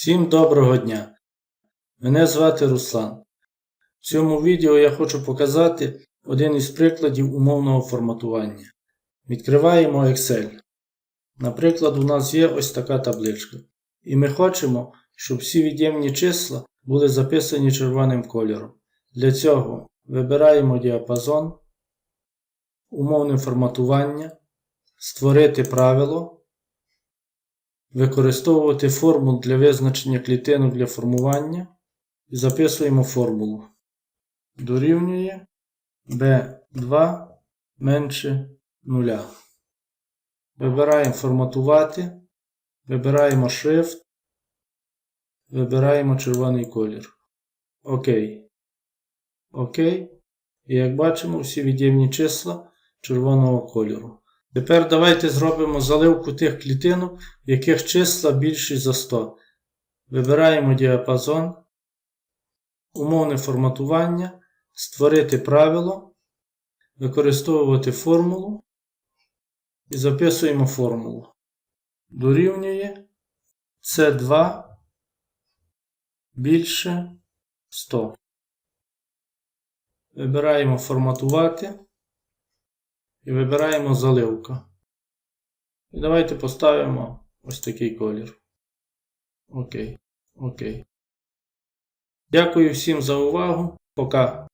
Всім доброго дня! Мене звати Руслан. В цьому відео я хочу показати один із прикладів умовного форматування. Відкриваємо Excel. Наприклад, у нас є ось така табличка. І ми хочемо, щоб всі від'ємні числа були записані червоним кольором. Для цього вибираємо діапазон, умовне форматування, створити правило використовувати формул для визначення клітинок для формування і записуємо формулу. Дорівнює B2 менше 0. Вибираємо форматувати, вибираємо шрифт, вибираємо червоний колір. ОК. ОК. І як бачимо, всі від'ємні числа червоного кольору. Тепер давайте зробимо заливку тих клітинок, в яких числа більші за 100. Вибираємо діапазон, умовне форматування, створити правило, використовувати формулу і записуємо формулу. Дорівнює С2 більше 100. Вибираємо форматувати і вибираємо заливка. І давайте поставимо ось такий колір. Окей. Окей. Дякую всім за увагу. Пока.